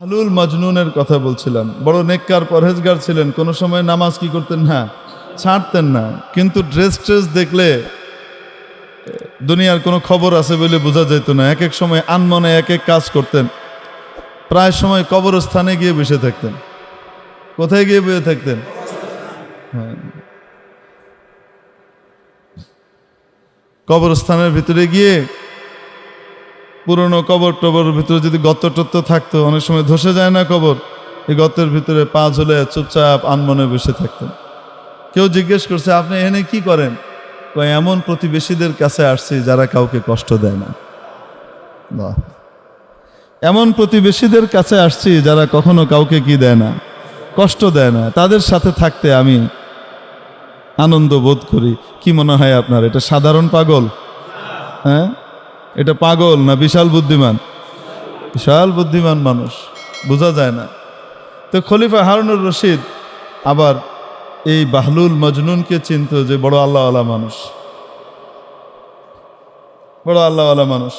হালুল মজনুনের কথা বলছিলাম। বড় নেককার পরহেজগার ছিলেন, কোনো সময় নামাজ কি করতেন? না, ছাড়তেন না। কিন্তু ড্রেস ট্রেস দেখলে দুনিয়ার কোনো খবর আছে বলে বোঝা যেত না। এক এক সময় আনমনে এক এক কাজ করতেন। প্রায় সময় কবরস্থানে গিয়ে বসে থাকতেন। কোথায় গিয়ে বসে থাকতেন? হ্যাঁ। কবরস্থানের ভিতরে গিয়ে পুরনো কবর টবর ভিতরে যদি গর্ত টত্ত থাকতো, অনেক সময় ধসে যায় না কবর। এই গর্তের ভিতরে পা ঝুলে চুপচাপ আনমনে বসে থাকতেন। কেউ জিজ্ঞেস করছে, আপনি এখানে কি করেন? এমন প্রতিবেশীদের কাছে আসছি যারা কাউকে কষ্ট দেয় না। এমন প্রতিবেশীদের কাছে আসছি যারা কখনো কাউকে কি দেয় না, কষ্ট দেয় না। তাদের সাথে থাকতে আমি আনন্দ বোধ করি। কি মনে হয় আপনার, এটা সাধারণ পাগল? হ্যাঁ? এটা পাগল না বিশাল বুদ্ধিমান? বিশাল বুদ্ধিমান মানুষ, বোঝা যায় না। তো খলিফা হারুনুর রশিদ আবার এই বাহলুল মজনুনকে চিনত যে বড় আল্লাহওয়ালা মানুষ। বড় আল্লাহওয়ালা মানুষ।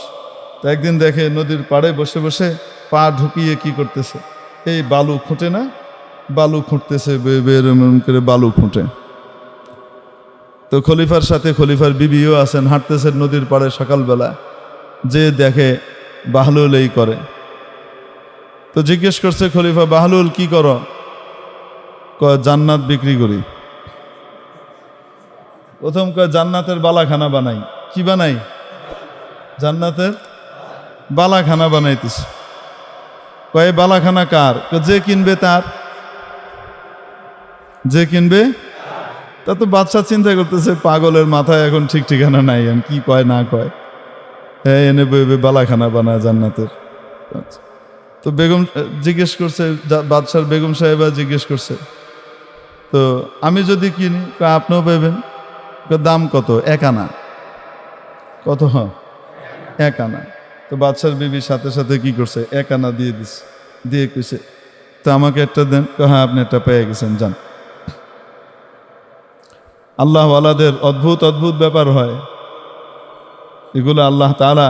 তো একদিন দেখে নদীর পাড়ে বসে বসে পা ঢুকিয়ে কি করতেছে? এই বালু খুঁটে না? বালু খুঁটতেছে করে বালু খুঁটে। তো খলিফার সাথে খলিফার বিবিও আছেন, হাঁটতেছেন নদীর পাড়ে সকালবেলা। যে দেখে বাহলুল এই করে। তো জিজ্ঞেস করছে, খলিফা বাহলুল, কি করো? জান্নাত বিক্রি করি। প্রথম কয়, জান্নাতের বালাখানা বানাই। কি বানাই? জান্নাতের বালাখানা বানাইতেছে। কয় বালাখানা কার? যে কিনবে তার। যে কিনবে? তা তো বাচ্চা চিন্তা করতেছে, পাগলের মাথায় এখন ঠিক ঠিকানা নাই, এখন কি কয় না কয়। হ্যাঁ এনে বইবে বালাখানা বানায় জান্নাতের। আচ্ছা। তো বেগম জিজ্ঞেস করছে বাদশার বেগম সাহেবা জিজ্ঞেস করছে, তো আমি যদি কিনি আপনিও পাইবেন? দাম কত? এক আনা। কত? এক আনা। তো বাদশার বিবির সাথে সাথে কি করছে? এক আনা দিয়ে দিছে, দিয়ে কইছে, তো আমাকে একটা দেন। হ্যাঁ আপনি একটা পেয়ে গেছেন, যান। আল্লাহওয়ালাদের অদ্ভুত অদ্ভুত ব্যাপার হয়। এগুলো আল্লাহ তাআলা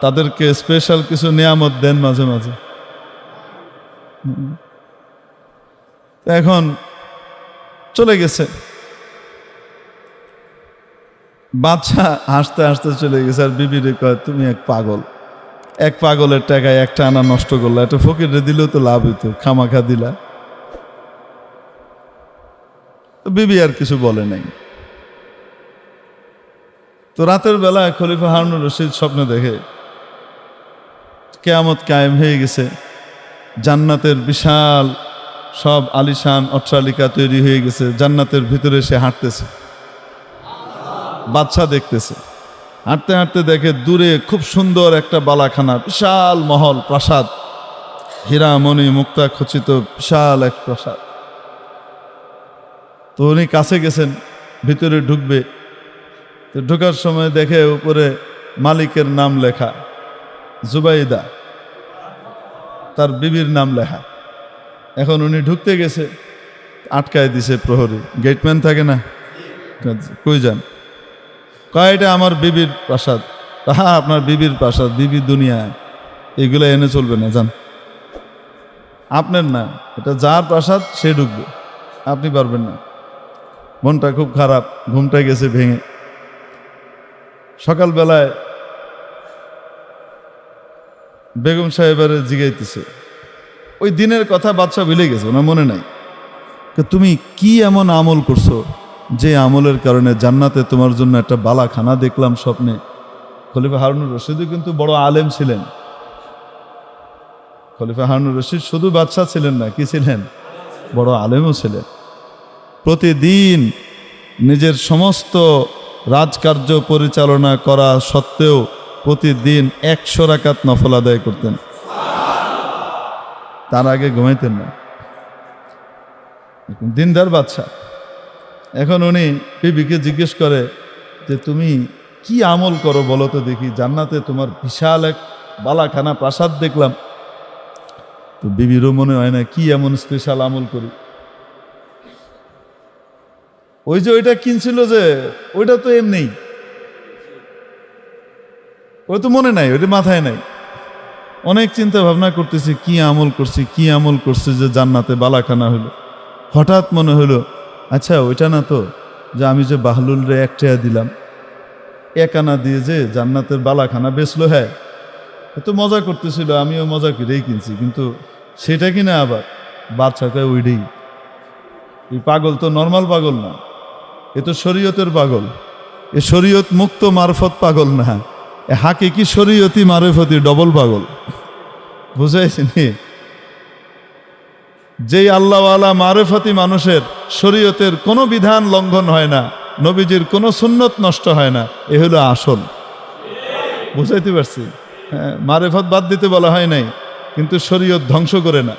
তাদেরকে স্পেশাল কিছু নিয়ামত দেন মাঝে মাঝে। এখন চলে গেছে। বাচ্চা হাসতে হাসতে চলে গেছে, আর বিবিরে কয়, তুমি এক পাগল। এক পাগলের টাকায় একটা আনা নষ্ট করলা একটা ফকিরে দিলেও তো লাভ হইতো, খামাখা দিলা। বিবি আর কিছু বলে নাই। তো রাতের বেলা খলিফা হারুনুর রশিদ স্বপ্ন দেখে, কেয়ামত কায়েম হয়ে গেছে। জান্নাতের বিশাল সব আলিশান, অট্টালিকা তৈরি হয়ে গেছে। জান্নাতের ভিতরে সে হাঁটতেছে। বাচ্চা দেখতেছে। হাঁটতে হাঁটতে দেখে দূরে খুব সুন্দর একটা বালাখানা, বিশাল মহল, প্রাসাদ। হীরামণি মুক্তা খচিত বিশাল এক প্রাসাদ। তো উনি কাছে গেছেন, ভিতরে ঢুকবে। তো ঢোকার সময় দেখে উপরে মালিকের নাম লেখা, জুবাইদা। তার বিবির নাম লেখা। এখন উনি ঢুকতে গেছে, আটকায় দিছে প্রহরী। গেটম্যান থাকে না? কই যান? কয়, এটা আমার বিবির প্রাসাদ। হ্যাঁ আপনার বিবির প্রাসাদ, বিবি দুনিয়ায় এগুলো এনে চলবে না, যান। আপনার না, এটা যার প্রাসাদ, সে ঢুকবে। আপনি পারবেন না। মনটা খুব খারাপ ঘুমটা গেছে ভেঙে। সকালবেলায় বেগম সাহেবের জিগাইতেছে। ওই দিনের কথা বাদশা ভুলে গেছে, ওনার মনে নাই। তুমি কি এমন আমল করছ যে আমলের কারণে জান্নাতে তোমার জন্য একটা বালাখানা দেখলাম স্বপ্নে? খলিফা হারুনুর রশিদও কিন্তু বড় আলেম ছিলেন। খলিফা হারুনুর রশিদ শুধু বাদশাহ ছিলেন না, কি ছিলেন? বড় আলেমও ছিলেন। প্রতিদিন নিজের সমস্ত রাজকার্য পরিচালনা করা সত্ত্বেও প্রতিদিন একশো রাকাত নফল আদায় করতেন। তার আগে ঘুমাইতেন না। দিনদার বাচ্চা এখন উনি বিবিকে জিজ্ঞেস করে যে, তুমি কি আমল করো বলো তো দেখি, জান্নাতে তোমার বিশাল এক বালাখানা প্রাসাদ দেখলাম। তো বিবিরও মনে হয় না, কি এমন স্পেশাল আমল করি? ওই যে ওইটা কিনছিল যে, ওইটা তো এমনি। ওই তো মনে নাই, ওইটা মাথায় নাই। অনেক চিন্তা ভাবনা করতেছি, কি আমল করছি, কি আমল করছি যে জান্নাতে বালাখানা হলো। হঠাৎ মনে হলো আচ্ছা ওইটা না তো, যে আমি যে বাহলুল রে দিলাম। এক আনা দিয়ে যে জান্নাতের বালাখানা বেচলো হ্যাঁ। এ তো মজা করতেছিল, আমিও মজা করেই কিনছি, কিন্তু সেটা কিনা আবার? বাচ্চা কয়, ওইটাই। এই পাগল তো নর্মাল পাগল না। এ তো শরীয়তের পাগল। এ শরীয়ত মুক্ত মারফত পাগল না। এ হাকে কি শরীয়তি মারফতি ডবল পাগল। বুঝাইছিনি যেই আল্লাহওয়ালা মারেফতি মানুষের শরীয়তের কোনো বিধান লঙ্ঘন হয় না, নবীজির কোনো সুন্নত নষ্ট হয় না, এ হলো আসল। বুঝাইতে পারছি? হ্যাঁ মারেফত বাদ দিতে বলা হয় নাই, কিন্তু শরীয়ত ধ্বংস করে না।